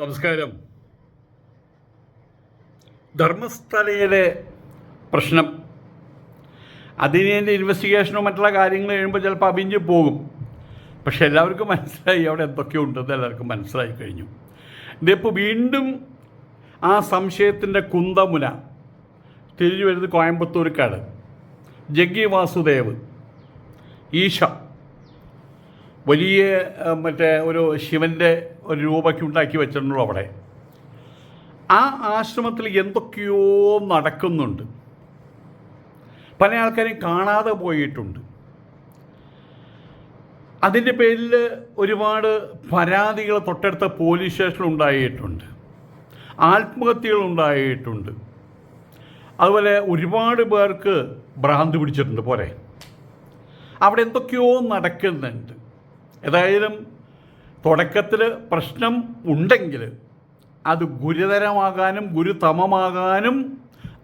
നമസ്കാരം. ധർമ്മസ്ഥലയിലെ പ്രശ്നം. അതിനെ ഇൻവെസ്റ്റിഗേഷനോ മറ്റുള്ള കാര്യങ്ങൾ കഴിയുമ്പോൾ ചിലപ്പോൾ അഭിഞ്ഞ് പോകും. പക്ഷെ എല്ലാവർക്കും മനസ്സിലായി അവിടെ എന്തൊക്കെ ഉണ്ടെന്ന് എല്ലാവർക്കും മനസ്സിലായി കഴിഞ്ഞു. ഇതിപ്പോൾ വീണ്ടും ആ സംശയത്തിന്റെ കുന്തമുന തിരിഞ്ഞു വരുന്നത് കോയമ്പത്തൂർക്കാട് ജഗ്ഗി വാസുദേവ് ഈശ. വലിയ മറ്റേ ഒരു ശിവന്റെ ഒരു രൂപയ്ക്ക് ഉണ്ടാക്കി വെച്ചിട്ടുണ്ടോ അവിടെ. ആ ആശ്രമത്തിൽ എന്തൊക്കെയോ നടക്കുന്നുണ്ട്. പല ആൾക്കാരെയും കാണാതെ പോയിട്ടുണ്ട്. അതിന്റെ പേരിൽ ഒരുപാട് പരാതികൾ തൊട്ടടുത്ത പോലീസ് സ്റ്റേഷനിൽ ഉണ്ടായിട്ടുണ്ട്. ആത്മഹത്യകൾ ഉണ്ടായിട്ടുണ്ട്. അതുപോലെ ഒരുപാട് പേർക്ക് ഭ്രാന്ത് പിടിച്ചിട്ടുണ്ട് പോരെ അവിടെ എന്തൊക്കെയോ നടക്കുന്നുണ്ട്. ഏതായാലും തുടക്കത്തിൽ പ്രശ്നം ഉണ്ടെങ്കിൽ അത് ഗുരുതരമാകാനും ഗുരുതമമാകാനും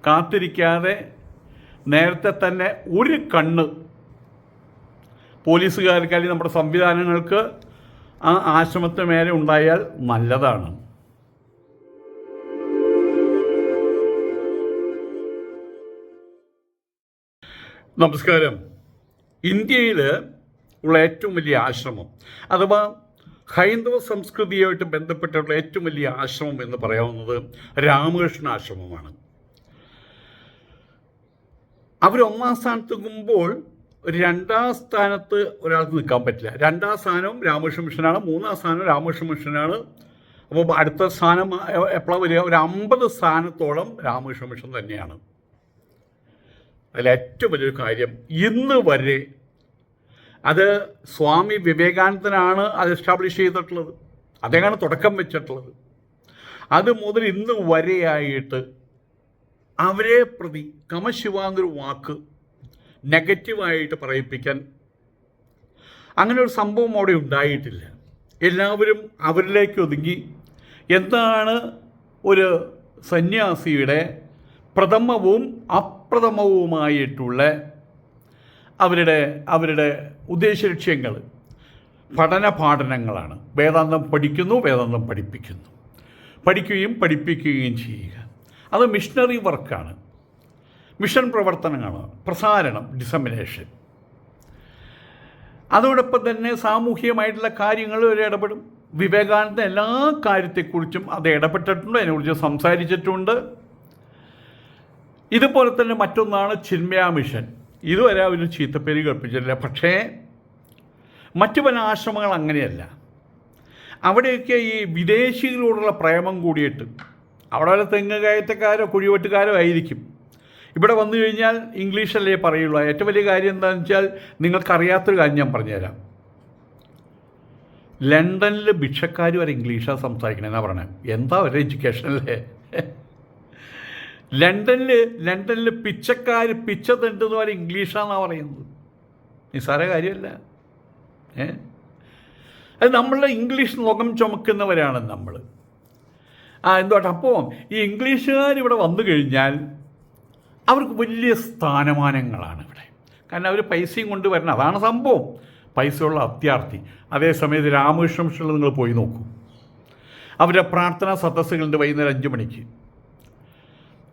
കാത്തിരിക്കാതെ നേരത്തെ തന്നെ ഒരു കണ്ണ് പോലീസുകാർക്ക് അല്ലെങ്കിൽ നമ്മുടെ സംവിധാനങ്ങൾക്ക് ആ ആശ്രമത്തിന് മേലെ ഉണ്ടായാൽ നല്ലതാണ്. നമസ്കാരം. ഇന്ത്യയിൽ ഉള്ള ഏറ്റവും വലിയ ആശ്രമം. അഥവാ ഹൈന്ദവ സംസ്കൃതിയുമായിട്ട് ബന്ധപ്പെട്ടുള്ള ഏറ്റവും വലിയ ആശ്രമം എന്ന് പറയാവുന്നത് രാമകൃഷ്ണ ആശ്രമമാണ്. അവർ ഒന്നാം സ്ഥാനത്ത് നിൽക്കുമ്പോൾ രണ്ടാം സ്ഥാനത്ത് ഒരാൾക്ക് നിൽക്കാൻ പറ്റില്ല. രണ്ടാം സ്ഥാനവും രാമകൃഷ്ണ മിഷനാണ് മൂന്നാം സ്ഥാനം രാമകൃഷ്ണ മിഷനാണ്. അപ്പോൾ അടുത്ത സ്ഥാനം എപ്പോഴാണ് വരിക? ഒരു അമ്പത് സ്ഥാനത്തോളം രാമകൃഷ്ണ മിഷൻ തന്നെയാണ്. അതിൽ ഏറ്റവും വലിയൊരു കാര്യം ഇന്ന് വരെ അത് സ്വാമി വിവേകാനന്ദനാണ് അത് എസ്റ്റാബ്ലിഷ് ചെയ്തിട്ടുള്ളത്. അദ്ദേഹമാണ് തുടക്കം വെച്ചിട്ടുള്ളത്. അത് മുതൽ ഇന്ന് വരെയായിട്ട് അവരെ പ്രതി കമശിവാന്നൊരു വാക്ക് നെഗറ്റീവായിട്ട് പറയിപ്പിക്കാൻ അങ്ങനെ ഒരു സംഭവം അവിടെ ഉണ്ടായിട്ടില്ല. എല്ലാവരും അവരിലേക്ക് ഒതുങ്ങി. എന്താണ് ഒരു സന്യാസിയുടെ പ്രഥമവും അപ്രഥമവുമായിട്ടുള്ള അവരുടെ അവരുടെ ഉദ്ദേശ ലക്ഷ്യങ്ങൾ പഠന പാഠനങ്ങളാണ്. വേദാന്തം പഠിക്കുന്നു വേദാന്തം പഠിപ്പിക്കുന്നു. പഠിക്കുകയും പഠിപ്പിക്കുകയും ചെയ്യുക. അത് മിഷണറി വർക്കാണ് മിഷൻ പ്രവർത്തനങ്ങളാണ്. പ്രസാരണം ഡിസമിനേഷൻ അതോടൊപ്പം തന്നെ സാമൂഹികമായിട്ടുള്ള കാര്യങ്ങളിൽ ഒരു ഇടപെടും. വിവേകാനന്ദ എല്ലാ കാര്യത്തെക്കുറിച്ചും അത് ഇടപെട്ടിട്ടുണ്ട് അതിനെക്കുറിച്ച് സംസാരിച്ചിട്ടുണ്ട്. ഇതുപോലെ തന്നെ മറ്റൊന്നാണ് ചിന്മയാ മിഷൻ ഇതുവരെ അവർ ചീത്തപ്പേര് കേൾപ്പിച്ചിട്ടില്ല. പക്ഷേ മറ്റു പല ആശ്രമങ്ങൾ അങ്ങനെയല്ല. അവിടെയൊക്കെ ഈ വിദേശികളോടുള്ള പ്രേമം കൂടിയിട്ട് അവിടെ വല്ല തെങ്ങ് കയറ്റക്കാരോ കുഴിവെട്ടുകാരോ ആയിരിക്കും. ഇവിടെ വന്നു കഴിഞ്ഞാൽ ഇംഗ്ലീഷല്ലേ പറയുള്ളൂ. ഏറ്റവും വലിയ കാര്യം എന്താണെന്ന് വെച്ചാൽ നിങ്ങൾക്കറിയാത്തൊരു കാര്യം ഞാൻ പറഞ്ഞുതരാം. ലണ്ടനിൽ ഭിക്ഷക്കാർ വരെ ഇംഗ്ലീഷാണ് സംസാരിക്കണമെന്നാണ് പറഞ്ഞത് എന്താ ഒരു എഡ്യൂക്കേഷൻ അല്ലേ? ലണ്ടനിൽ ലണ്ടനിൽ പിച്ചക്കാർ പിച്ച തെണ്ടെന്ന് പറയും ഇംഗ്ലീഷാണെന്നാണ് പറയുന്നത്. നിസ്സാര കാര്യമല്ല. ഏ? അത് നമ്മളുടെ ഇംഗ്ലീഷ് മുഖം ചുമക്കുന്നവരാണ് നമ്മൾ ആ എന്തോട്ടെ അപ്പോൾ ഈ ഇംഗ്ലീഷുകാർ ഇവിടെ വന്നു കഴിഞ്ഞാൽ അവർക്ക് വലിയ സ്ഥാനമാനങ്ങളാണ് ഇവിടെ. കാരണം അവർ പൈസയും കൊണ്ട് വരണം അതാണ് സംഭവം. പൈസയുള്ള അത്യാർത്ഥി. അതേസമയത്ത് രാമകൃഷ്ണ മിഷനിൽ നിങ്ങൾ പോയി നോക്കൂ. അവരുടെ പ്രാർത്ഥനാ സദസ്സുകളുണ്ട് വൈകുന്നേരം അഞ്ച് മണിക്ക്.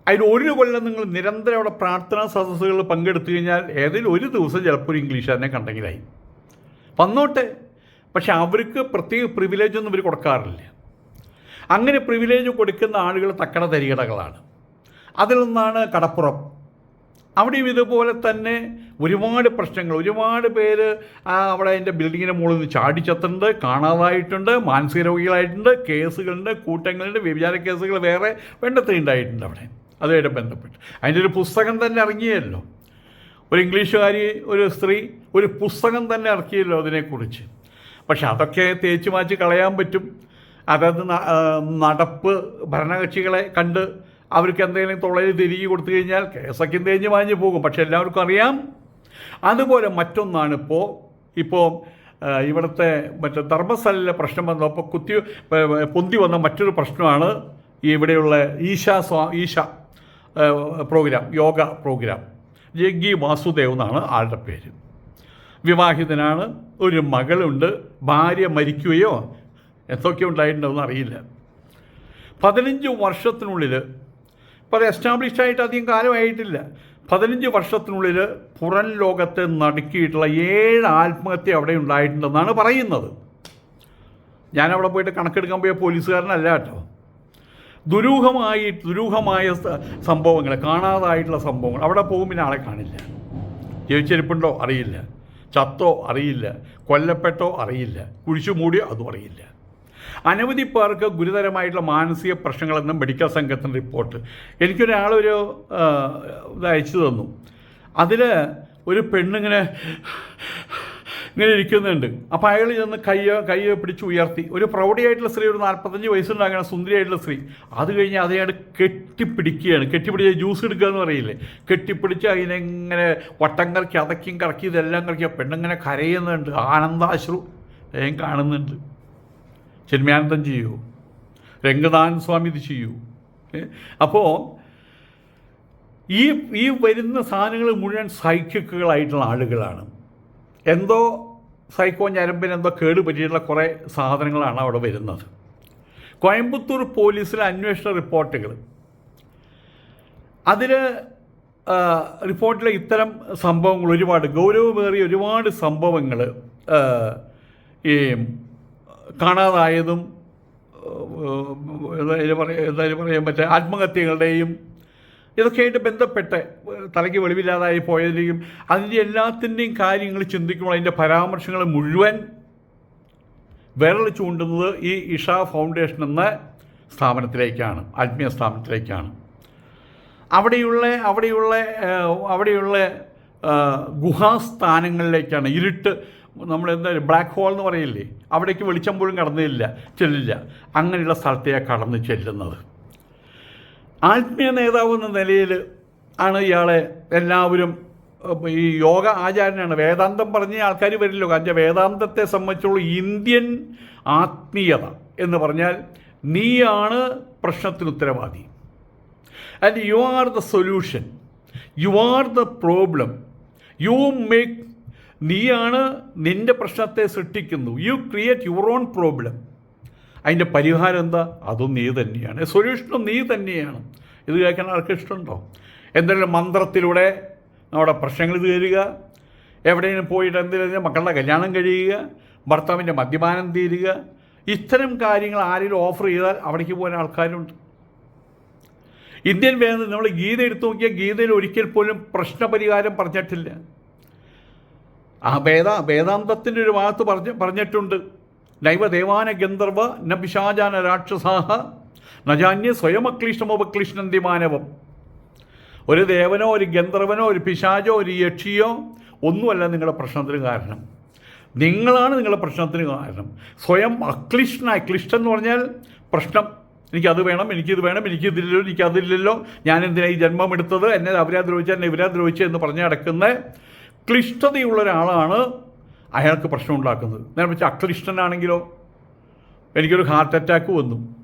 അതിൽ ഒരു കൊല്ലം നിങ്ങൾ നിരന്തരം അവിടെ പ്രാർത്ഥനാ സദസ്സുകളിൽ പങ്കെടുത്തു കഴിഞ്ഞാൽ ഏതെങ്കിലും ഒരു ദിവസം ചിലപ്പോൾ ഒരു ഇംഗ്ലീഷുകാരനെ കണ്ടെങ്കിലായി. വന്നോട്ടെ. പക്ഷെ അവർക്ക് പ്രത്യേക പ്രിവിലേജ് ഒന്നും ഇവർ കൊടുക്കാറില്ല. അങ്ങനെ പ്രിവിലേജ് കൊടുക്കുന്ന ആളുകൾ തക്കട തരികടകളാണ്. അതിൽ നിന്നാണ് കടപ്പുറം. അവിടെയും ഇതുപോലെ തന്നെ ഒരുപാട് പ്രശ്നങ്ങൾ. ഒരുപാട് പേര് അവിടെ അതിന്റെ ബിൽഡിങ്ങിന്റെ മുകളിൽ നിന്ന് ചാടിച്ചെത്തുന്നുണ്ട് കാണാതായിട്ടുണ്ട് മാനസിക രോഗികളായിട്ടുണ്ട് കേസുകളുണ്ട് കൂട്ടങ്ങളുണ്ട് വ്യഭിചാര കേസുകൾ വേറെ വേണ്ടത്ര ഉണ്ടായിട്ടുണ്ട് അവിടെ. അതുമായിട്ട് ബന്ധപ്പെട്ട്. അതിന്റെ ഒരു പുസ്തകം തന്നെ ഇറങ്ങിയല്ലോ. ഒരു ഇംഗ്ലീഷുകാരി ഒരു സ്ത്രീ ഒരു പുസ്തകം തന്നെ ഇറക്കിയല്ലോ അതിനെക്കുറിച്ച്. പക്ഷെ അതൊക്കെ തേച്ച് മാച്ച് കളയാൻ പറ്റും. അതായത് നടപ്പ് ഭരണകക്ഷികളെ കണ്ട് അവർക്ക് എന്തെങ്കിലും തൊള്ളയിൽ തിരികെ കൊടുത്തു കഴിഞ്ഞാൽ കേസൊക്കെ തേഞ്ഞ് മാഞ്ഞ് പോകും. പക്ഷെ എല്ലാവർക്കും അറിയാം. അതുപോലെ മറ്റൊന്നാണ് ഇപ്പോൾ ഇവിടുത്തെ മറ്റേ ധർമ്മസ്ഥലിലെ പ്രശ്നം വന്നപ്പോൾ കുത്തി പൊന്തി വന്ന മറ്റൊരു പ്രശ്നമാണ് ഇവിടെയുള്ള ഈശ സ്വാ ഈശ പ്രോഗ്രാം യോഗ പ്രോഗ്രാം. ജഗ്ഗി വാസുദേവ് എന്നാണ് ആളുടെ പേര്. വിവാഹിതനാണ് ഒരു മകളുണ്ട് ഭാര്യ മരിക്കുകയോ എന്തൊക്കെ ഉണ്ടായിട്ടുണ്ടോയെന്ന് അറിയില്ല. പതിനഞ്ച് വർഷത്തിനുള്ളിൽ ഇപ്പോൾ എസ്റ്റാബ്ലിഷ്ഡ് ആയിട്ട് അധികം കാലമായിട്ടില്ല. പതിനഞ്ച് വർഷത്തിനുള്ളിൽ പുറം ലോകത്തെ നടുക്കിയിട്ടുള്ള ഏഴ് ആത്മഹത്യ അവിടെ ഉണ്ടായിട്ടുണ്ടെന്നാണ് പറയുന്നത്. ഞാനവിടെ പോയിട്ട് കണക്കെടുക്കാൻ പോയ പോലീസുകാരനല്ല കേട്ടോ. ദുരൂഹമായി ദുരൂഹമായ സംഭവങ്ങൾ കാണാതായിട്ടുള്ള സംഭവങ്ങൾ. അവിടെ പോകും പിന്നെ ആളെ കാണില്ല. ജീവിച്ചിരിപ്പുണ്ടോ അറിയില്ല. ചത്തോ? അറിയില്ല. കൊല്ലപ്പെട്ടോ? അറിയില്ല. കുഴിച്ചു മൂടിയോ? അതും അറിയില്ല. അനവധി പേർക്ക് ഗുരുതരമായിട്ടുള്ള മാനസിക പ്രശ്നങ്ങളെന്നും മെഡിക്കൽ സംഘത്തിന്റെ റിപ്പോർട്ട്. എനിക്കൊരാളൊരു ഇത് അയച്ചു തന്നു. അതിൽ ഒരു പെണ്ണിങ്ങനെ ഇങ്ങനെ ഇരിക്കുന്നുണ്ട്. അപ്പോൾ അയാൾ ചെന്ന് കൈ കയ്യ പിടിച്ച് ഉയർത്തി. ഒരു പ്രൗഢിയായിട്ടുള്ള സ്ത്രീ ഒരു നാൽപ്പത്തഞ്ച് വയസ്സുണ്ടാകുന്ന സുന്ദരിയായിട്ടുള്ള സ്ത്രീ. അത് കഴിഞ്ഞ് അതയാൾ കെട്ടിപ്പിടിക്കുകയാണ്. കെട്ടിപ്പിടിച്ച് ജ്യൂസ് എടുക്കുക എന്ന് പറയില്ലേ? കെട്ടിപ്പിടിച്ച് അതിനെങ്ങനെ വട്ടം കറക്കി അതക്കിയും കറക്കി ഇതെല്ലാം കറക്കി. പെണ്ണിങ്ങനെ കരയുന്നുണ്ട്. ആനന്ദാശ്രു ഞാൻ കാണുന്നുണ്ട്. ചിന്മയാനന്ദം ചെയ്യൂ. രംഗനാഥൻ സ്വാമി ഇത് ചെയ്യൂ. അപ്പോൾ ഈ ഈ വരുന്ന സാധനങ്ങൾ മുഴുവൻ സൈക്കിക്കുകളായിട്ടുള്ള ആളുകളാണ്. എന്തോ സൈക്കോ ഞരമ്പിന് എന്തോ കേട് പറ്റിയിട്ടുള്ള കുറേ സാധനങ്ങളാണ് അവിടെ വരുന്നത്. കോയമ്പത്തൂർ പോലീസിലെ അന്വേഷണ റിപ്പോർട്ടുകൾ. അതിൽ റിപ്പോർട്ടിലെ ഇത്തരം സംഭവങ്ങൾ ഒരുപാട് ഗൗരവമേറിയ ഒരുപാട് സംഭവങ്ങൾ ഈ കാണാതായതും എന്തായാലും പറയാൻ പറ്റുക ആത്മഹത്യകളുടെയും ഇതൊക്കെയായിട്ട് ബന്ധപ്പെട്ട് തലയ്ക്ക് വെളിവില്ലാതായി പോയതിലേക്കും അതിന്റെ എല്ലാത്തിന്റെയും കാര്യങ്ങൾ ചിന്തിക്കുമ്പോൾ അതിന്റെ പരാമർശങ്ങൾ മുഴുവൻ വിരൽ ചൂണ്ടുന്നത് ഈ ഇഷ ഫൗണ്ടേഷൻ എന്ന സ്ഥാപനത്തിലേക്കാണ് ആത്മീയ സ്ഥാപനത്തിലേക്കാണ്. അവിടെയുള്ള അവിടെയുള്ള അവിടെയുള്ള ഗുഹാസ്ഥാനങ്ങളിലേക്കാണ് ഇരുട്ട്. നമ്മൾ എന്താ ബ്ലാക്ക് ഹോൾ എന്ന് പറയില്ലേ? അവിടേക്ക് വെളിച്ചം പോലും കടന്നില്ല ചെല്ലില്ല. അങ്ങനെയുള്ള സ്ഥലത്തെയാണ് കടന്ന് ചെല്ലുന്നത്. ആത്മീയ നേതാവ് എന്ന നിലയിൽ ആണ് ഇയാളെ എല്ലാവരും ഈ യോഗ ആചാരനാണ്. വേദാന്തം പറഞ്ഞ ആൾക്കാർ വരില്ലോ. കാരണം വേദാന്തത്തെ സംബന്ധിച്ചുള്ള ഇന്ത്യൻ ആത്മീയത എന്ന് പറഞ്ഞാൽ നീയാണ് പ്രശ്നത്തിന് ഉത്തരവാദി. And you are the solution you are the problem you make നീയാണ് നിന്റെ പ്രശ്നത്തെ സൃഷ്ടിക്കുന്നു. You create your own problem അതിന്റെ പരിഹാരം എന്താ? അതും നീ തന്നെയാണ്. സൊല്യൂഷനും നീ തന്നെയാണ്. ഇത് കേൾക്കാൻ ആർക്ക് ഇഷ്ടമുണ്ടോ? എന്തെങ്കിലും മന്ത്രത്തിലൂടെ നമ്മുടെ പ്രശ്നങ്ങൾ തീരുക. എവിടെയെങ്കിലും പോയിട്ട് എന്തെങ്കിലും മക്കളുടെ കല്യാണം കഴിയുക. ഭർത്താവിന്റെ മദ്യപാനം തീരുക. ഇത്തരം കാര്യങ്ങൾ ആരെങ്കിലും ഓഫർ ചെയ്താൽ അവിടേക്ക് പോകാൻ ആൾക്കാരുണ്ട്. ഇന്ത്യൻ വേദന നമ്മൾ ഗീത എടുത്തു നോക്കിയാൽ ഗീതയിൽ ഒരിക്കൽ പോലും പ്രശ്നപരിഹാരം പറഞ്ഞിട്ടില്ല. ആ വേദ വേദാന്തത്തിന്റെ ഒരു ഭാഗത്ത് പറഞ്ഞ് പറഞ്ഞിട്ടുണ്ട്. നൈവ ദേവാന ഗന്ധർവ ന രാക്ഷസാഹ നജാന്യ സ്വയമക്ലിഷ്ടമോപക്ലിഷ്ടന്തി മാനവം. ഒരു ദേവനോ ഒരു ഗന്ധർവനോ ഒരു പിശാചോ ഒരു യക്ഷിയോ ഒന്നുമല്ല നിങ്ങളുടെ പ്രശ്നത്തിന് കാരണം. നിങ്ങളാണ് നിങ്ങളുടെ പ്രശ്നത്തിന് കാരണം. സ്വയം അക്ലിഷ്ടനായി ക്ലിഷ്ടം എന്ന് പറഞ്ഞാൽ പ്രശ്നം. എനിക്കത് വേണം എനിക്കിത് വേണം എനിക്കിതില്ലല്ലോ എനിക്കതില്ലല്ലോ. ഞാൻ എന്തിനാ ഈ ജന്മം എടുത്തത്? എന്നെ അവരാ ദ്രോഹിച്ചാൽ എന്നെ ഇവരാ ദ്രോഹിച്ചു എന്ന് പറഞ്ഞ് നടക്കുന്ന ക്ലിഷ്ടതയുള്ള ഒരാളാണ് അയാൾക്ക് പ്രശ്നം ഉണ്ടാക്കുന്നത് നേരെ വെച്ചാൽ അക്ലിഷ്ടനാണെങ്കിലോ എനിക്കൊരു ഹാർട്ട് അറ്റാക്ക് വന്നു.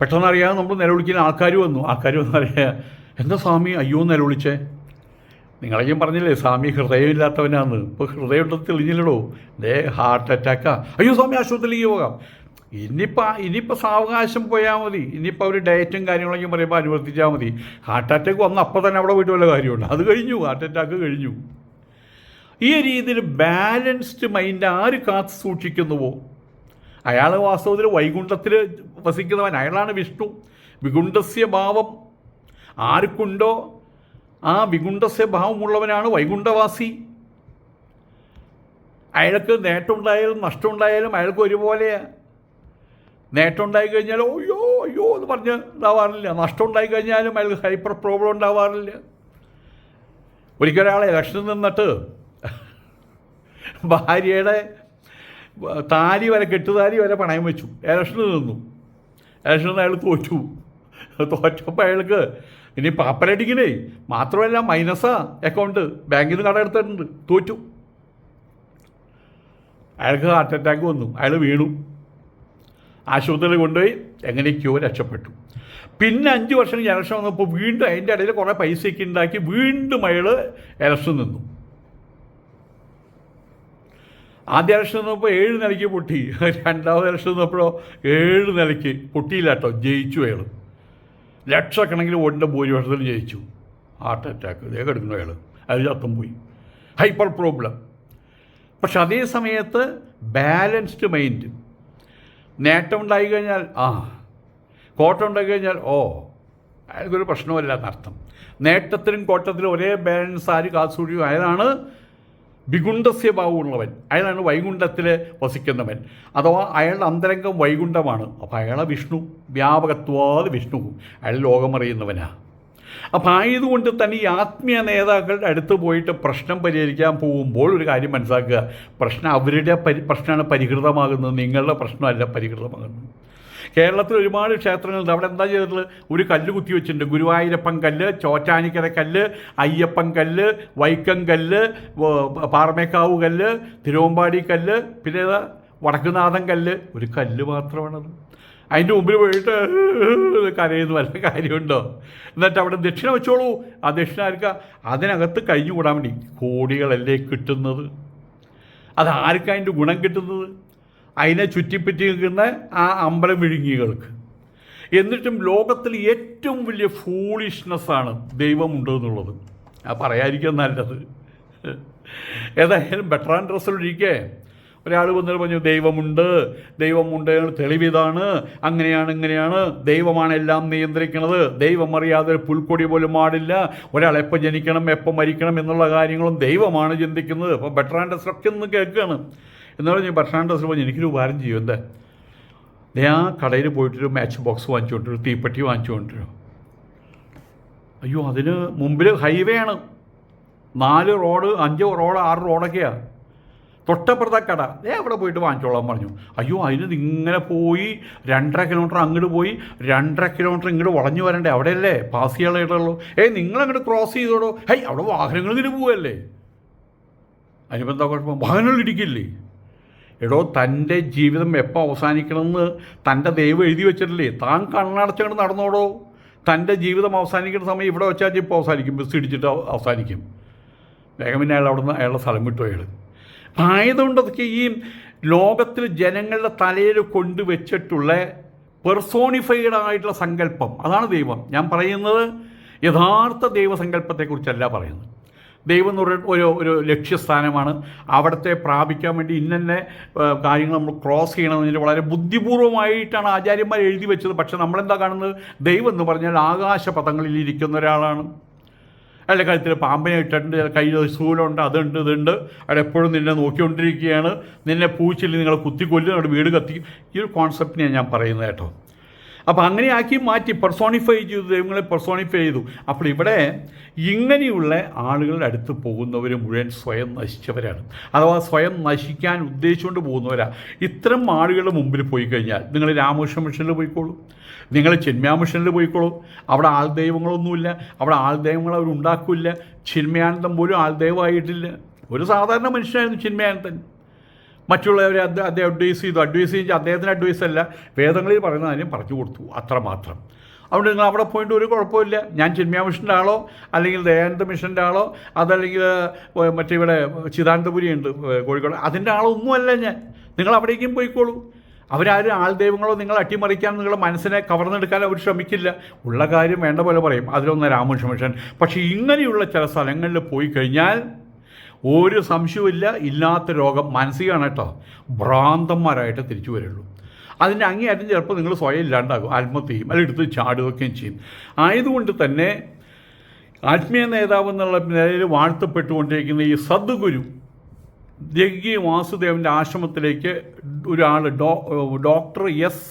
പെട്ടെന്ന് അറിയാതെ നമ്മൾ നിലവിളിക്കുന്ന ആൾക്കാർ വന്നു. ആൾക്കാർ വന്നറിയാ എന്താ സ്വാമി? അയ്യോ നിലവിളിച്ചേ. നിങ്ങളെയും പറഞ്ഞില്ലേ സ്വാമി ഹൃദയമില്ലാത്തവനാന്ന്. ഇപ്പോൾ ഹൃദയം തെളിഞ്ഞില്ലടോ. ദേ ഹാർട്ട് അറ്റാക്കാ. അയ്യോ സ്വാമി ആശുപത്രിയിലേക്ക് പോകാം. ഇനിയിപ്പോൾ ഇനിയിപ്പോൾ സാവകാശം പോയാൽ മതി. ഇനിയിപ്പോൾ അവർ ഡയറ്റും കാര്യങ്ങളൊക്കെ പറയുമ്പോൾ അനുവർത്തിച്ചാൽ മതി. ഹാർട്ട് അറ്റാക്ക് വന്ന് അപ്പോൾ തന്നെ അവിടെ പോയിട്ട് വല്ല കാര്യമുണ്ട്. അത് കഴിഞ്ഞു. ഹാർട്ട് അറ്റാക്ക് കഴിഞ്ഞു. ഈ രീതിയിൽ ബാലൻസ്ഡ് മൈൻഡ് ആര് കാത്തു സൂക്ഷിക്കുന്നുവോ? അയാൾ വാസ്തവത്തിൽ വൈകുണ്ഠത്തിൽ വസിക്കുന്നവൻ അയാളാണ് വിഷ്ണു. വികുണ്ഠസ്യ ഭാവം ആർക്കുണ്ടോ? ആ വികുണ്ഠസ്യ ഭാവമുള്ളവനാണ് വൈകുണ്ഠവാസി. അയാൾക്ക് നേട്ടമുണ്ടായാലും നഷ്ടമുണ്ടായാലും അയാൾക്ക് ഒരുപോലെയാണ് നേട്ടം ഉണ്ടായി കഴിഞ്ഞാൽ അയ്യോ അയ്യോ എന്ന് പറഞ്ഞ് ഉണ്ടാവാറില്ല നഷ്ടം ഉണ്ടായി കഴിഞ്ഞാലും അയാൾക്ക് ഹൈപ്പർ പ്രോബ്ലം ഉണ്ടാവാറില്ല. ഒരിക്കലൊരാൾ ഇലക്ഷനിൽ നിന്നിട്ട് ഭാര്യയുടെ താലി വരെ കെട്ടുതാലി വരെ പണയം വെച്ചു. ഇലക്ഷനിൽ നിന്നു. ഇലക്ഷനിൽ അയാൾ തോറ്റു. തോറ്റപ്പോൾ അയാൾക്ക് ഇനി പാപ്പരടിക്കണേ മാത്രമല്ല മൈനസാ അക്കൗണ്ട് ബാങ്കിൽ നിന്ന് കടമെടുത്തിട്ടുണ്ട് തോറ്റു. അയാൾക്ക് ഹാർട്ട് അറ്റാക്ക് വന്നു. അയാൾ വീണു. ആശുപത്രിയിൽ കൊണ്ടുപോയി എങ്ങനെയൊക്കെയോ രക്ഷപ്പെട്ടു. പിന്നെ അഞ്ച് വർഷം ഇലക്ഷൻ വന്നപ്പോൾ വീണ്ടും അതിന്റെ ഇടയിൽ കുറേ പൈസയൊക്കെ ഉണ്ടാക്കി വീണ്ടും അയാൾ ഇലക്ഷൻ നിന്നു. ആദ്യ ഇലക്ഷൻ നോക്കുമ്പോൾ ഏഴ് നിലയ്ക്ക് പൊട്ടി. രണ്ടാമത് ഇലക്ഷൻ നോക്കുമ്പോഴോ ഏഴ് നിലയ്ക്ക് പൊട്ടിയില്ല കേട്ടോ ജയിച്ചു അയാൾ ലക്ഷക്കണക്കിന് വോട്ടിന്റെ ഭൂരിപക്ഷത്തിൽ ജയിച്ചു. ഹാർട്ട് അറ്റാക്ക് ഇതേ എടുക്കുന്നു അയാൾ അത് ചത്തും പോയി. ഹൈപ്പർ പ്രോബ്ലം പക്ഷെ അതേ സമയത്ത് ബാലൻസ്ഡ് മൈൻഡ് നേട്ടം ഉണ്ടായി കഴിഞ്ഞാൽ ആ കോട്ടം ഉണ്ടായി കഴിഞ്ഞാൽ ഓ അയാൾക്കൊരു പ്രശ്നമല്ല എന്നർത്ഥം. നേട്ടത്തിലും കോട്ടത്തിലും ഒരേ ബാലൻസ് ആര് കാസൂടിയും അയാളാണ് വിഗുണ്ടസ്യ ഭാവമുള്ളവൻ അയാളാണ് വൈകുണ്ഠത്തിൽ വസിക്കുന്നവൻ. അഥവാ അയാളുടെ അന്തരംഗം വൈകുണ്ഠമാണ്. അപ്പോൾ അയാളെ വിഷ്ണു വ്യാപകത്വാത് വിഷ്ണു. അയാൾ ലോകമറിയുന്നവനാണ് അപ്പം ആയതുകൊണ്ട് തന്നെ ഈ ആത്മീയ നേതാക്കളുടെ അടുത്ത് പോയിട്ട് പ്രശ്നം പരിഹരിക്കാൻ പോകുമ്പോൾ ഒരു കാര്യം മനസ്സിലാക്കുക. പ്രശ്നം അവരുടെ പരി പ്രശ്നമാണ് പരിഹൃതമാകുന്നത്. നിങ്ങളുടെ പ്രശ്നമല്ല പരിഹൃതമാകുന്നത്. കേരളത്തിൽ ഒരുപാട് ക്ഷേത്രങ്ങളുണ്ട്. അവിടെ എന്താ ചെയ്തിട്ടുള്ളത്? ഒരു കല്ല് കുത്തി വെച്ചിട്ടുണ്ട്. ഗുരുവായൂരപ്പൻ കല്ല് ചോറ്റാനിക്കര കല്ല് അയ്യപ്പൻ കല്ല് വൈക്കം കല്ല് പാറമേക്കാവ് കല്ല് തിരുവമ്പാടി കല്ല് പിന്നെ വടക്കുനാഥൻ കല്ല്. ഒരു കല്ല് മാത്രമാണത് അതിന്റെ മുമ്പിൽ പോയിട്ട് കരയുന്ന വല്ല കാര്യമുണ്ടോ? എന്നിട്ട് അവിടെ ദക്ഷിണ വെച്ചോളൂ. ആ ദക്ഷിണ ആർക്ക? അതിനകത്ത് കഴിഞ്ഞുകൂടാൻ വേണ്ടി കോടികളല്ലേ കിട്ടുന്നത്? അത് ഗുണം കിട്ടുന്നത്? അതിനെ ചുറ്റിപ്പറ്റി നിൽക്കുന്ന ആ അമ്പലം വിഴുങ്ങികൾക്ക്. എന്നിട്ടും ലോകത്തിൽ ഏറ്റവും വലിയ ഫൂളിഷ്നെസ്സാണ് ദൈവമുണ്ട് എന്നുള്ളത്. ആ പറയാതിരിക്കാൻ നല്ലത്. ഏതായാലും ബെട്രാൻ ഡ്രസ്സിലിരിക്കെ ഒരാൾ വന്നിട്ട് പറഞ്ഞു ദൈവമുണ്ട് ദൈവമുണ്ട് തെളിവിതാണ് അങ്ങനെയാണ് ഇങ്ങനെയാണ്. ദൈവമാണ് എല്ലാം നിയന്ത്രിക്കുന്നത് ദൈവം അറിയാതെ ഒരു പുൽക്കൊടി പോലും ആടില്ല. ഒരാൾ എപ്പോൾ ജനിക്കണം എപ്പോൾ മരിക്കണം എന്നുള്ള കാര്യങ്ങളും ദൈവമാണ് ചിന്തിക്കുന്നത്. അപ്പോൾ ബെട്രാൻ ഡ്രസ്സിലൊക്കെ ഒന്ന് കേൾക്കുകയാണ്. എന്ന് പറഞ്ഞ് ഡ്രസ്സിൽ പറഞ്ഞു എനിക്കൊരു ഉപകാരം ചെയ്യും. എന്താ? ദേ ആ കടയിൽ പോയിട്ടൊരു മാച്ച് ബോക്സ് വാങ്ങിച്ചുകൊണ്ടിരും തീപ്പെട്ടി വാങ്ങിച്ചുകൊണ്ടിരും. അയ്യോ അതിന് മുമ്പിൽ ഹൈവേ ആണ്. നാല് റോഡ് അഞ്ച് റോഡ് ആറ് റോഡൊക്കെയാണ് തൊട്ടപ്പുറത്തെ കട. ഏ അവിടെ പോയിട്ട് വാങ്ങിച്ചോളാൻ പറഞ്ഞു. അയ്യോ അതിന് ഇങ്ങനെ പോയി രണ്ടര കിലോമീറ്റർ അങ്ങോട്ട് പോയി രണ്ടര കിലോമീറ്റർ ഇങ്ങോട്ട് വളഞ്ഞു വരണ്ടേ? അവിടെയല്ലേ? പാസ് ചെയ്യാനുള്ള ഏയ് നിങ്ങൾ അങ്ങോട്ട് ക്രോസ് ചെയ്തോളൂ ഹൈ അവിടെ വാഹനങ്ങൾ ഇതിന് പോവല്ലേ? അതിനിപ്പോൾ എന്താ കുഴപ്പം? വാഹനങ്ങൾ ഇടിക്കില്ലേ? എടോ തന്റെ ജീവിതം എപ്പോൾ അവസാനിക്കണമെന്ന് തന്റെ ദൈവം എഴുതി വെച്ചിട്ടില്ലേ? താൻ കണ്ണടച്ചുകൊണ്ട് നടന്നോടോ. തന്റെ ജീവിതം അവസാനിക്കുന്ന സമയം ഇവിടെ വെച്ചാൽ ഇപ്പോൾ അവസാനിക്കും ബസ് ഇടിച്ചിട്ട് അവസാനിക്കും. വേഗം പിന്നെ അയാൾ അവിടെ നിന്ന് അയാളുടെ സ്ഥലം വിട്ടു അയാൾ. ആയതുകൊണ്ട് അതൊക്കെ ഈ ലോകത്തിൽ ജനങ്ങളുടെ തലയിൽ കൊണ്ടുവച്ചിട്ടുള്ള പെർസോണിഫൈഡ് ആയിട്ടുള്ള സങ്കല്പം അതാണ് ദൈവം. ഞാൻ പറയുന്നത് യഥാർത്ഥ ദൈവസങ്കല്പത്തെക്കുറിച്ചല്ല പറയുന്നത്. ദൈവം എന്ന് പറയുന്ന ഒരു ഒരു ലക്ഷ്യസ്ഥാനമാണ്. അവിടത്തെ പ്രാപിക്കാൻ വേണ്ടി ഇന്നെ കാര്യങ്ങൾ നമ്മൾ ക്രോസ് ചെയ്യണമെന്നതിന് വളരെ ബുദ്ധിപൂർവമായിട്ടാണ് ആചാര്യന്മാർ എഴുതി വെച്ചത്. പക്ഷെ നമ്മളെന്താ കാണുന്നത്? ദൈവം എന്ന് പറഞ്ഞാൽ ആകാശപഥങ്ങളിൽ ഇരിക്കുന്ന ഒരാളാണ്. അയാളുടെ കഴുത്തിൽ പാമ്പിനെ ഇട്ടിട്ടുണ്ട് കയ്യിൽ ശൂലമുണ്ട് അതുണ്ട് ഇതുണ്ട്. അയാൾ എപ്പോഴും നിന്നെ നോക്കിക്കൊണ്ടിരിക്കുകയാണ്. നിന്നെ പൂച്ചിൽ നിങ്ങളെ കുത്തിക്കൊല്ലും അവിടെ വീട് കത്തിക്കും. ഈ ഒരു കോൺസെപ്റ്റിനെയാണ് ഞാൻ പറയുന്നത് കേട്ടോ. അപ്പോൾ അങ്ങനെയാക്കി മാറ്റി പെർസോണിഫൈ ചെയ്തു ദൈവങ്ങളെ പെർസോണിഫൈ ചെയ്തു. അപ്പോൾ ഇവിടെ ഇങ്ങനെയുള്ള ആളുകളുടെ അടുത്ത് പോകുന്നവർ മുഴുവൻ സ്വയം നശിച്ചവരാണ്. അഥവാ സ്വയം നശിക്കാൻ ഉദ്ദേശിച്ചുകൊണ്ട് പോകുന്നവരാണ് ഇത്തരം ആളുകളുടെ മുമ്പിൽ പോയി കഴിഞ്ഞാൽ നിങ്ങൾ രാമകൃഷ്ണ മിഷനിൽ പോയിക്കോളൂ. നിങ്ങൾ ചിന്മയാ മിഷനിൽ പോയിക്കോളൂ. അവിടെ ആൾ ദൈവങ്ങളൊന്നുമില്ല അവിടെ ആൾ ദൈവങ്ങൾ അവർ ഉണ്ടാക്കില്ല ചിന്മയാനന്ദം പോലും ആൾ ദൈവമായിട്ടില്ല ഒരു സാധാരണ മനുഷ്യനായിരുന്നു ചിന്മയാനന്ദൻ. മറ്റുള്ളവരെ അദ്ദേഹം അഡ്വൈസ് ചെയ്തു. അഡ്വൈസ് ചെയ്ത് അദ്ദേഹത്തിന് അഡ്വൈസ് അല്ല വേദങ്ങളിൽ പറയുന്ന കാര്യം പറഞ്ഞു കൊടുത്തു അത്രമാത്രം അതുകൊണ്ട് നിങ്ങൾ അവിടെ പോയിട്ട് ഒരു കുഴപ്പമില്ല. ഞാൻ ചിന്മയ മിഷന്റെ ആളോ അല്ലെങ്കിൽ ദയാനന്ദ മിഷന്റെ ആളോ അതല്ലെങ്കിൽ മറ്റേ ഇവിടെ ചിദാനന്ദപുരി ഉണ്ട് കോഴിക്കോട്. അതിന്റെ ആളോ ഒന്നുമല്ല ഞാൻ. നിങ്ങൾ അവിടേക്കും പോയിക്കോളൂ. അവരാരും ആൾ ദൈവങ്ങളോ നിങ്ങൾ അട്ടിമറിക്കാൻ നിങ്ങളുടെ മനസ്സിനെ കവർന്നെടുക്കാൻ അവർ ശ്രമിക്കില്ല. ഉള്ള കാര്യം വേണ്ട പോലെ പറയും. അതിലൊന്ന് രാമകൃഷ്ണ മിഷൻ. പക്ഷേ ഇങ്ങനെയുള്ള ചില സ്ഥലങ്ങളിൽ പോയി കഴിഞ്ഞാൽ ഒരു സംശയമില്ല ഇല്ലാത്ത രോഗം മാനസികമാണ് കേട്ടോ. ഭ്രാന്തന്മാരായിട്ട് തിരിച്ചു വരുള്ളൂ അതിന്റെ അങ്ങേയറ്റം ചിലപ്പോൾ നിങ്ങൾ സ്വയം ഇല്ലാണ്ടാകും ആത്മഹത്യ അല്ലെങ്കിൽ എടുത്ത് ചാടുകയൊക്കെയും ചെയ്യും. ആയതുകൊണ്ട് തന്നെ ആത്മീയ നേതാവ് എന്നുള്ള നിലയിൽ വാഴ്ത്തപ്പെട്ടുകൊണ്ടിരിക്കുന്ന ഈ സദ്ഗുരു ജഗ്ഗി വാസുദേവന്റെ ആശ്രമത്തിലേക്ക് ഒരാൾ ഡോ ഡോക്ടർ എസ്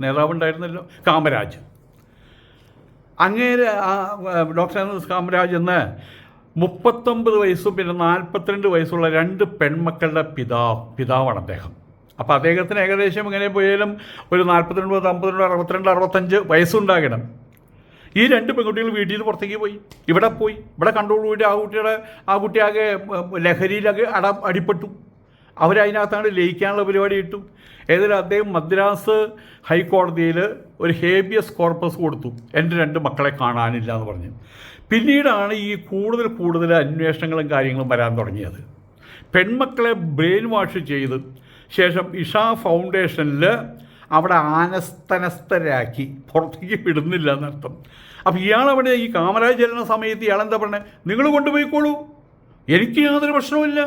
നേതാവുണ്ടായിരുന്നല്ലോ കാമരാജ്. അങ്ങേര് ഡോക്ടർ കാമരാജ് എന്ന് മുപ്പത്തൊമ്പത് വയസ്സും പിന്നെ നാൽപ്പത്തിരണ്ട് വയസ്സുള്ള രണ്ട് പെൺമക്കളുടെ പിതാവ് പിതാവാണ് അദ്ദേഹം. അപ്പോൾ അദ്ദേഹത്തിന് ഏകദേശം ഇങ്ങനെ പോയാലും ഒരു നാൽപ്പത്തിരണ്ട് അമ്പത്തിരണ്ട് അറുപത്തിരണ്ട് അറുപത്തഞ്ച് വയസ്സുണ്ടാകണം. ഈ രണ്ട് പെൺകുട്ടികൾ വീട്ടിൽ നിന്ന് പുറത്തേക്ക് പോയി. ഇവിടെ പോയി. ഇവിടെ കണ്ടോളൂ ആ കുട്ടിയുടെ ആ കുട്ടിയാകെ ലഹരിയിലൊക്കെ അട അടിപ്പെട്ടു. അവരതിനകത്താണ് ലയിക്കാനുള്ള പരിപാടി ഇട്ടു. ഏതായാലും അദ്ദേഹം മദ്രാസ് ഹൈക്കോടതിയിൽ ഒരു ഹേബിയസ് കോർപ്പസ് കൊടുത്തു. എന്റെ രണ്ട് മക്കളെ കാണാനില്ല എന്ന് പറഞ്ഞു. പിന്നീടാണ് ഈ കൂടുതൽ കൂടുതൽ അന്വേഷണങ്ങളും കാര്യങ്ങളും വരാൻ തുടങ്ങിയത്. പെൺമക്കളെ ബ്രെയിൻ വാഷ് ചെയ്ത് ശേഷം ഇഷ ഫൗണ്ടേഷനിൽ അവിടെ ആനസ്തനസ്ഥരാക്കി പുറത്തേക്ക് വിടുന്നില്ല എന്നർത്ഥം. അപ്പോൾ ഇയാളവിടെ ഈ കാമരാജ് ചെല്ലുന്ന സമയത്ത് ഇയാളെന്താ പറഞ്ഞത് നിങ്ങൾ കൊണ്ടുപോയിക്കോളൂ. എനിക്ക് യാതൊരു പ്രശ്നവുമില്ല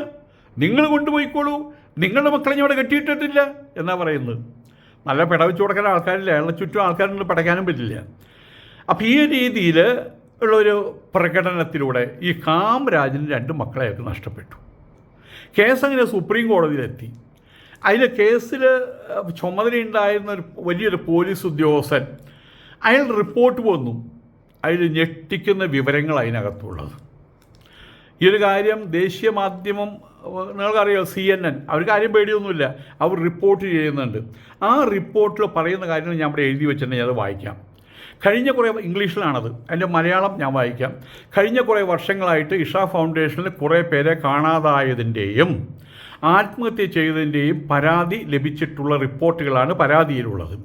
നിങ്ങൾ കൊണ്ടുപോയിക്കോളൂ. നിങ്ങളുടെ മക്കളെ ഞാൻ അവിടെ കെട്ടിയിട്ടിട്ടില്ല. എന്നാ പറയുന്നത്. നല്ല പിടവെച്ച് കൊടുക്കാൻ ആൾക്കാരില്ല. അയാളെ ചുറ്റും ആൾക്കാരുണ്ട് പടയ്ക്കാനും പറ്റില്ല. അപ്പോൾ ഈ രീതിയിൽ ഉള്ളൊരു പ്രകടനത്തിലൂടെ ഈ കാമരാജിന് രണ്ട് മക്കളെ അയാൾക്ക് നഷ്ടപ്പെട്ടു. കേസ് അങ്ങനെ സുപ്രീം കോടതിയിലെത്തി. അതിൽ കേസിൽ ചുമതലയുണ്ടായിരുന്ന ഒരു വലിയൊരു പോലീസ് ഉദ്യോഗസ്ഥൻ അയാൾ റിപ്പോർട്ട് വന്നു. അതിൽ ഞെട്ടിക്കുന്ന വിവരങ്ങൾ അതിനകത്തുള്ളത്. ഈ ഒരു കാര്യം ദേശീയ മാധ്യമം നിങ്ങൾക്കറിയാം സി എൻ എൻ. അവർ കാര്യം പേടിയൊന്നുമില്ല. അവർ റിപ്പോർട്ട് ചെയ്യുന്നുണ്ട്. ആ റിപ്പോർട്ടിൽ പറയുന്ന കാര്യങ്ങൾ ഞാൻ ഇവിടെ എഴുതി വെച്ചിട്ടുണ്ടെങ്കിൽ അത് വായിക്കാം. കഴിഞ്ഞ കുറേ ഇംഗ്ലീഷിലാണത്. അതിന്റെ മലയാളം ഞാൻ വായിക്കാം. കഴിഞ്ഞ കുറേ വർഷങ്ങളായിട്ട് ഇഷ ഫൗണ്ടേഷനിൽ കുറേ പേരെ കാണാതായതിന്റെയും ആത്മഹത്യ ചെയ്തതിന്റെയും പരാതി ലഭിച്ചിട്ടുള്ള റിപ്പോർട്ടുകളാണ് പരാതിയിലുള്ളത്.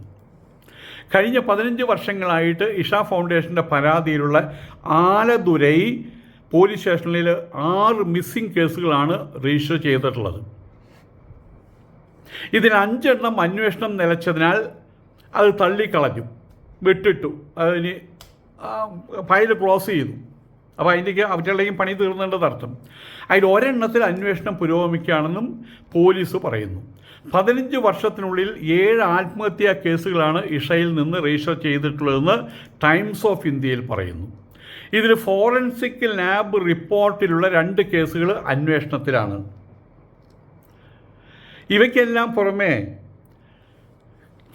കഴിഞ്ഞ പതിനഞ്ച് വർഷങ്ങളായിട്ട് ഇഷ ഫൗണ്ടേഷന്റെ പരാതിയിലുള്ള ആലതുരൈ പോലീസ് സ്റ്റേഷനിൽ ആറ് മിസ്സിംഗ് കേസുകളാണ് രജിസ്റ്റർ ചെയ്തിട്ടുള്ളത്. ഇതിൽ അഞ്ചെണ്ണം അന്വേഷണം നിലച്ചതിനാൽ അത് തള്ളിക്കളഞ്ഞു. വിട്ടിട്ടു. അതിന് ഫയൽ ക്ലോസ് ചെയ്തു. അപ്പോൾ അതിന്റെക്ക് അവരുടെയും പണി തീർന്നേണ്ടത് അർത്ഥം. അതിൽ ഒരെണ്ണത്തിൽ അന്വേഷണം പുരോഗമിക്കുകയാണെന്നും പോലീസ് പറയുന്നു. പതിനഞ്ച് വർഷത്തിനുള്ളിൽ ഏഴ് ആത്മഹത്യാ കേസുകളാണ് ഇഷയിൽ നിന്ന് രജിസ്റ്റർ ചെയ്തിട്ടുള്ളതെന്ന് ടൈംസ് ഓഫ് ഇന്ത്യയിൽ പറയുന്നു. ഇതിൽ ഫോറൻസിക് ലാബ് റിപ്പോർട്ടിലുള്ള രണ്ട് കേസുകൾ അന്വേഷണത്തിലാണ്. ഇവയ്ക്കെല്ലാം പുറമെ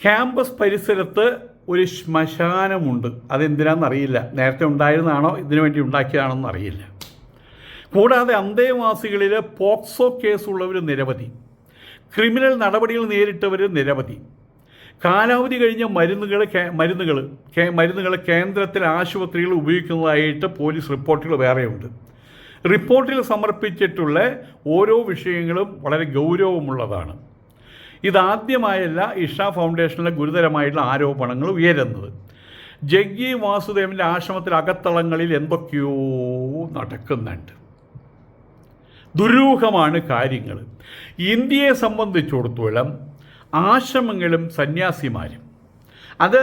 ക്യാമ്പസ് പരിസരത്ത് ഒരു ശ്മശാനമുണ്ട്. അതെന്തിനാണെന്നറിയില്ല നേരത്തെ ഉണ്ടായിരുന്നതാണോ? ഇതിനു വേണ്ടി ഉണ്ടാക്കിയതാണോന്ന് അറിയില്ല. കൂടാതെ അന്തേവാസികളിൽ പോക്സോ കേസുള്ളവർ നിരവധി. ക്രിമിനൽ നടപടികൾ നേരിട്ടവർ നിരവധി. കാലാവധി കഴിഞ്ഞ മരുന്നുകൾ മരുന്നുകൾ മരുന്നുകൾ കേന്ദ്രത്തിലെ ആശുപത്രികൾ ഉപയോഗിക്കുന്നതായിട്ട് പോലീസ് റിപ്പോർട്ടുകൾ വേറെയുണ്ട്. റിപ്പോർട്ടിൽ സമർപ്പിച്ചിട്ടുള്ള ഓരോ വിഷയങ്ങളും വളരെ ഗൗരവമുള്ളതാണ്. ഇതാദ്യമായല്ല ഇഷ ഫൗണ്ടേഷനിലെ ഗുരുതരമായിട്ടുള്ള ആരോപണങ്ങൾ ഉയരുന്നത്. ജഗ്ഗി വാസുദേവന്റെ ആശ്രമത്തിലെ അകത്തളങ്ങളിൽ എന്തൊക്കെയോ നടക്കുന്നുണ്ട്. ദുരൂഹമാണ് കാര്യങ്ങൾ. ഇന്ത്യയെ സംബന്ധിച്ചിടത്തോളം ആശ്രമങ്ങളും സന്യാസിമാരും. അത്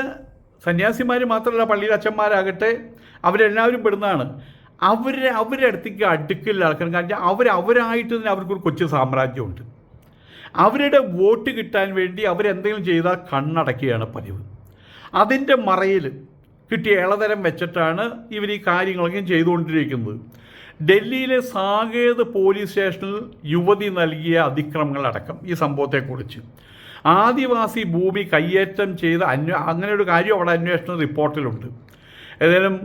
സന്യാസിമാർ മാത്രമല്ല പള്ളിയിൽ അച്ഛന്മാരാകട്ടെ അവരെല്ലാവരും പെടുന്നതാണ്. അവരെ അവരുടെ അടുത്തേക്ക് അടുക്കില്ല ആൾക്കാർ. കാരണം അവരായിട്ട് തന്നെ അവർക്കൊരു കൊച്ചു സാമ്രാജ്യമുണ്ട്. അവരുടെ വോട്ട് കിട്ടാൻ വേണ്ടി അവരെന്തെങ്കിലും ചെയ്താൽ കണ്ണടക്കുകയാണ് പതിവ്. അതിന്റെ മറയിൽ കിട്ടിയ ഇളതരം വെച്ചിട്ടാണ് ഇവർ ഈ കാര്യങ്ങളൊക്കെ ചെയ്തുകൊണ്ടിരിക്കുന്നത്. ഡൽഹിയിലെ സാകേത് പോലീസ് സ്റ്റേഷനിൽ യുവതി നൽകിയ അതിക്രമങ്ങളടക്കം ഈ സംഭവത്തെക്കുറിച്ച്. ആദിവാസി ഭൂമി കയ്യേറ്റം ചെയ്ത അന്വ അങ്ങനെ ഒരു കാര്യം അവിടെ അന്വേഷണ റിപ്പോർട്ടിലുണ്ട്. ഏതായാലും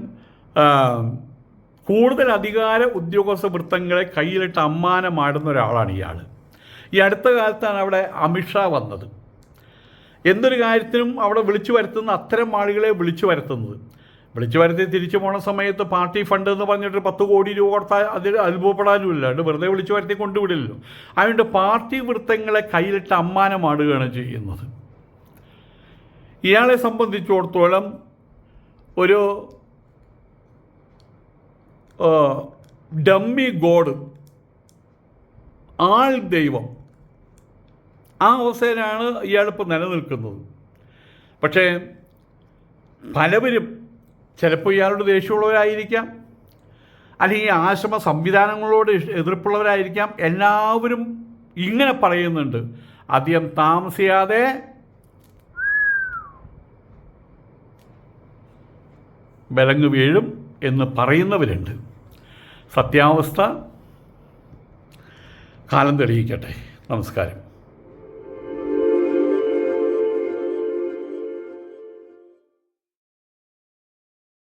കൂടുതൽ അധികാര ഉദ്യോഗസ്ഥ വൃത്തങ്ങളെ കയ്യിലിട്ട് അമ്മാനമാടുന്ന ഒരാളാണ് ഇയാൾ ഈ അടുത്ത കാലത്താണ് അവിടെ അമിഷാ വന്നത്. എന്തൊരു കാര്യത്തിനും അവിടെ വിളിച്ചു വരുത്തുന്ന അത്തരം ആളുകളെ വിളിച്ചു വരുത്തുന്നത്. വിളിച്ചു വരുത്തി തിരിച്ചു പോണ സമയത്ത് പാർട്ടി ഫണ്ട് എന്ന് പറഞ്ഞിട്ട് പത്ത് കോടി രൂപ കൊടുത്താൽ അതിൽ അനുഭവപ്പെടാനുമില്ല. അതുകൊണ്ട് വെറുതെ വിളിച്ചു വരുത്തി കൊണ്ടുവിടില്ലല്ലോ. അതുകൊണ്ട് പാർട്ടി വൃത്തങ്ങളെ കയ്യിലിട്ട് അമ്മാനമാടുകയാണ് ചെയ്യുന്നത്. ഇയാളെ സംബന്ധിച്ചിടത്തോളം ഒരു ഡമ്മി ഗോഡ് ആൾ ദൈവം ആ അവസ്ഥയിലാണ് ഇയാളിപ്പോൾ നിലനിൽക്കുന്നത്. പക്ഷേ പലവരും ചിലപ്പോൾ ഇയാളുടെ ദേഷ്യമുള്ളവരായിരിക്കാം. അല്ലെങ്കിൽ ആശ്രമ സംവിധാനങ്ങളോട് എതിർപ്പുള്ളവരായിരിക്കാം. എല്ലാവരും ഇങ്ങനെ പറയുന്നുണ്ട്. അധികം താമസിയാതെ വിലങ്ങ് വീഴും എന്ന് പറയുന്നവരുണ്ട്. സത്യാവസ്ഥ കാലം തെളിയിക്കട്ടെ. നമസ്കാരം.